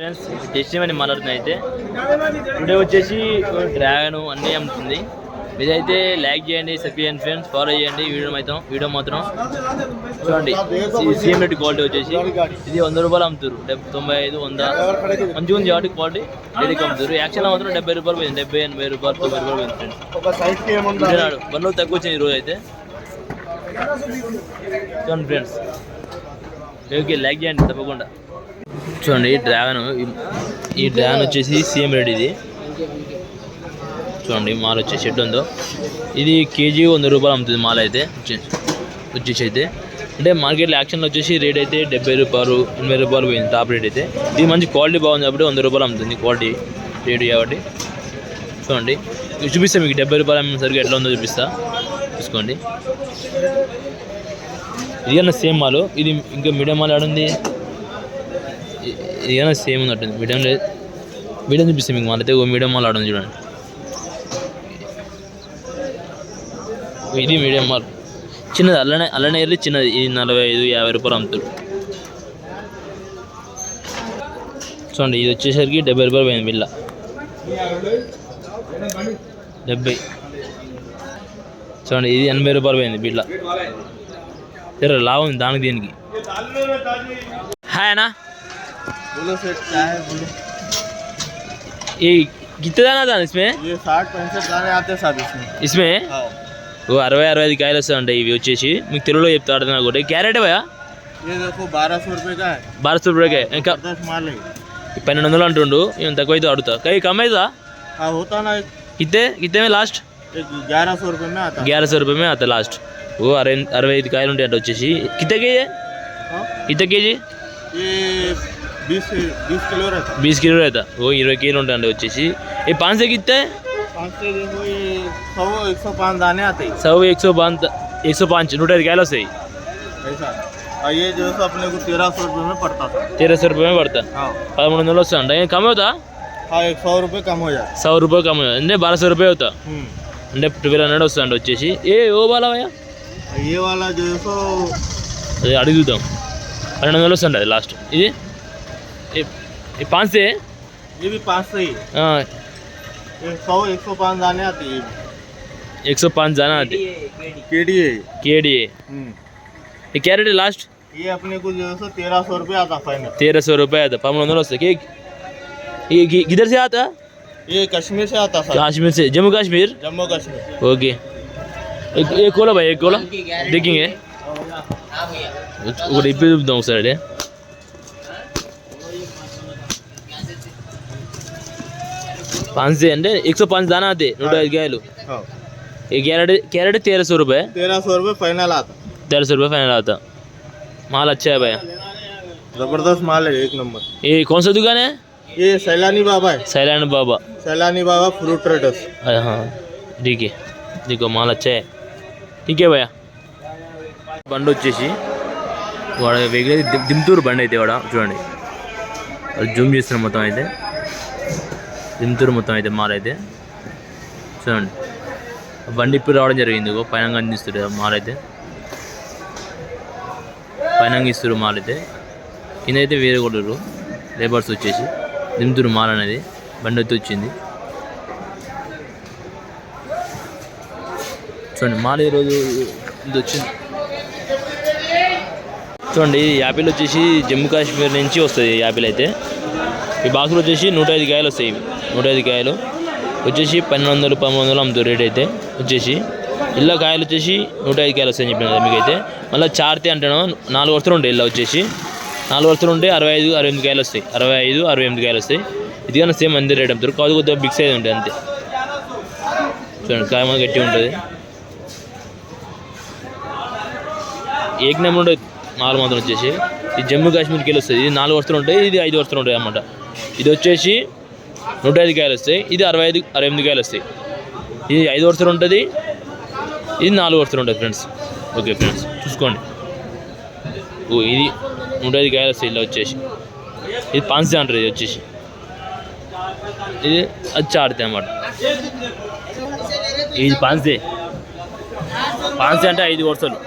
Friends టెస్టిమని మాట్లాడుతుంది అయితే. Today వచ్చేసి డ్రాగన్ అన్నీ అమ్ముతుంది. మీరైతే లైక్ చేయండి సబ్ ఫ్రెండ్స్ ఫాలో చేయండి. వీడియో మాత్రం వీడియో మాత్రం చూడండి. సీఎం రెడ్డి క్వాలిటీ వచ్చేసి ఇది వంద రూపాయలు అమ్ముతారు డెబ్బై తొంభై ఐదు వంద. మంచిగా ఉంది కాబట్టి క్వాలిటీ డైరెక్ట్ అమ్ముతారు యాక్చువల్ మాత్రం డెబ్బై రూపాయలు పోయింది. డెబ్బై ఎనభై రూపాయలు తొంభై రూపాయలు పోయింది ఫ్రెండ్స్ బండ్లు తక్కువ వచ్చింది ఈరోజు అయితే. చూడండి ఫ్రెండ్స్ ఓకే లైక్ చేయండి తప్పకుండా. చూడండి డ్రాగన్ ఈ డ్రాగన్ వచ్చేసి సీఎం రెడ్ ఇది. చూడండి మాల్ వచ్చే షెడ్ ఉందో. ఇది కేజీ వంద రూపాయలు అమ్ముతుంది మాల్ అయితే వచ్చేసి అయితే అంటే మార్కెట్లో యాక్షన్లో వచ్చేసి రేట్ అయితే డెబ్బై రూపాయలు ఎనభై రూపాయలు పోయింది టాప్ రేట్ అయితే. ఇది మంచి క్వాలిటీ బాగుంది కాబట్టి వంద రూపాయలు అమ్ముతుంది క్వాలిటీ రేటు కాబట్టి. చూడండి ఇది మీకు డెబ్బై రూపాయలు అమ్మేసరికి ఎట్లా ఉందో చూపిస్తా. చూసుకోండి. ఇది అన్న సేమ్ మాలు ఇది ఇంకా మీడియం మాల్ ఆడుంది ఇది కన్నా సేమ్ ఉన్నట్టుంది మీడియం లేదు మీడియం చూపిస్తాం మీకు అయితే ఓ మీడియం మాల్ ఆడుంది చూడండి. ఇది మీడియం మాల్. చిన్నది అల్లనే అల్లనే ఎర్రి చిన్నది. ఇది నలభై ఐదు యాభై రూపాయలు అమ్ముతారు. చూడండి ఇది వచ్చేసరికి డెబ్బై రూపాయలు పోయింది బిల్ల. డెబ్బై. చూడండి ఇది ఎనభై రూపాయలు పోయింది బిల్ల. సరే లాభం దానికి దీనికి. హాయ్ అన్నా. बोलो सेठ क्या है ये कितने दाना था इसमें? ये साठ पैंसठ दाने आते हैं साहब इसमें। इसमें? ఓ అరవై అరవై ఐదు కాయలు వస్తాయంటాయి ఇవి వచ్చేసి మీకు తెలుగులో చెప్తాడు నాకు కూడా క్యారెట్ భయా బారా సో బారా సో ఇంకా పన్నెండు వందలు అంటుండు నేను తక్కువ అయితే అడుగుతా కానీ కమ్ అవుతుందా ఇతే ఇతే లాస్ట్ గ్యారా సో రూపాయ అత లాస్ట్ ఓ అరవై అరవై ఐదు కాయలు ఉంటాయి అంటే వచ్చేసి కిత కేజీ కిత కేజీ बीस बीस किलो रहता है బీస్ కిలో అవుతా ఓ ఇరవై కేజీలు ఉంటాయండి వచ్చేసి ఈ పాంచ్ కిత్తే पाँच से देखो ये सौ एक सौ पाँच दाने आते हैं సౌ ఎక్ సో పాంచ్ ఎక్ సో పాంచ్ నూట ఐదు కాయలు వస్తాయి ऐसा और ये जो है अपने को तेरह सौ रुपये में पड़ता था తెరవై సో రూపాయ పడతా हाँ పదమూడు వందలు వస్తాయంట ఏం కమ్ అవుతా हाँ एक सौ रुपये कम हो जाता సౌ రూపాయ కమ్ అంటే బారా సో రూపాయ అవుతా हम्म। అంటే ట్వెల్వ్ హండ్రెడ్ వస్తాయండి వచ్చేసి ఏ ఓ బాలవయ్య और ये वाला जो है सो అది అడిగి చూద్దాం పన్నెండు వందలు వస్తుంది అది లాస్ట్ ఇది ये पाँच से? ये भी पाँच से ही। हाँ। एक सौ एक सौ पाँच जाने आते है एक सौ पाँच जाना आते के केडीए। ए के डी क्या रेट है लास्ट ये अपने को जो है तेरह सौ रुपये आता फाइनल तेरह सौ रुपये आता। पमन नौ सौ केक ये किधर से आता? ये कश्मीर से आता सर कश्मीर से। जम्मू कश्मीर? जम्मू कश्मीर। ओके। एक कोला भाई एक कोला। देखेंगे वो रिपीट दूँ सर पाँच से అంటే एक सौ पाँच दाना आते నూట ఐదు కాయలు हाँ ये कैरेट कैरेट तेरह सौ रुपये तेरह सौ रुपये फाइनल आता तेरह सौ रुपये फाइनल आता माल अच्छा है भैया जबरदस्त माल है एक नंबर ये कौन सा दुकान है ये सैलानी बाबा है सैलान बाबा सैलानी बाबा फ्रूट ट्रेडर्स अरे हाँ ठीक है देखो माल अच्छा है ठीक है भैया బండి వచ్చేసి వాడు వెగిలే దిమ్తూరు బండి అయితే వాడ చూడండి వాళ్ళు జూమ్ చేస్తున్నారు మొత్తం అయితే దిమ్తూరు మొత్తం అయితే మాల్ అయితే చూడండి. బండి ఇప్పుడు రావడం జరిగింది ఇగో పైన అందిస్తుంది మాల్ అయితే పైన ఇస్తారు మాల్ అయితే కింద అయితే వేరే కొడరు లేబర్స్ వచ్చేసి. దింతురు మాల్ అనేది. బండి అయితే వచ్చింది. చూడండి మాల్ ఈరోజు ఇది వచ్చింది? చూడండి యాపిల్ వచ్చేసి జమ్మూ కాశ్మీర్ నుంచి వస్తుంది ఈ యాపిల్ అయితే. ఈ బాక్స్లో వచ్చేసి నూట ఐదు కాయలు వస్తాయి. ఇవి నూటైదు కాయలు. వచ్చేసి పన్నెండు వందలు పదమూడు వందలు అమ్ముతారు రేట్ అయితే. వచ్చేసి ఇళ్ళ కాయలు వచ్చేసి నూట ఐదు కాయలు వస్తాయని చెప్పిన కదా మీకైతే. మళ్ళీ చార్తి అంటాను నాలుగు వరుసలు ఉంటాయి ఇళ్ళ వచ్చేసి. నాలుగు వరుసలు ఉంటే అరవై ఐదు అరవై ఎనిమిది కాయలు వస్తాయి. అరవై ఐదు అరవై ఎనిమిది కాయలు వస్తాయి. ఇది కానీ సేమ్ అంతే రేట్ అమ్ముతారు. కాదు కొద్దిగా బిగ్ సైజ్ ఉంటాయి అంతే. చూడండి కాయ మాత్రం గట్టిగా ఉంటుంది. ఏక్ నెంబర్ ఉంటుంది నాలుగు మాత్రం వచ్చేసి. ఇది జమ్మూ కాశ్మీర్కి వెళ్ళి వస్తుంది. ఇది నాలుగు వస్తువులు ఉంటాయి ఇది ఐదు వస్తువులు ఉంటాయి అన్నమాట. ఇది వచ్చేసి నూట ఐదు కాయలు వస్తాయి. ఇది అరవై ఐదు అరవై ఎనిమిది కాయలు వస్తాయి. ఇది ఐదు వరుసలు ఉంటుంది. ఇది నాలుగు వరుసలు ఉంటుంది ఫ్రెండ్స్. ఓకే ఫ్రెండ్స్ చూసుకోండి. ఓ ఇది నూట ఐదు కాయలు వస్తాయి ఇలా వచ్చేసి. ఇది పాన్సే అంటారు ఇది వచ్చేసి. ఇది అది చాడితే అన్నమాట. ఇది పాన్సే. పాన్సే అంటే ఐదు వరుసలు.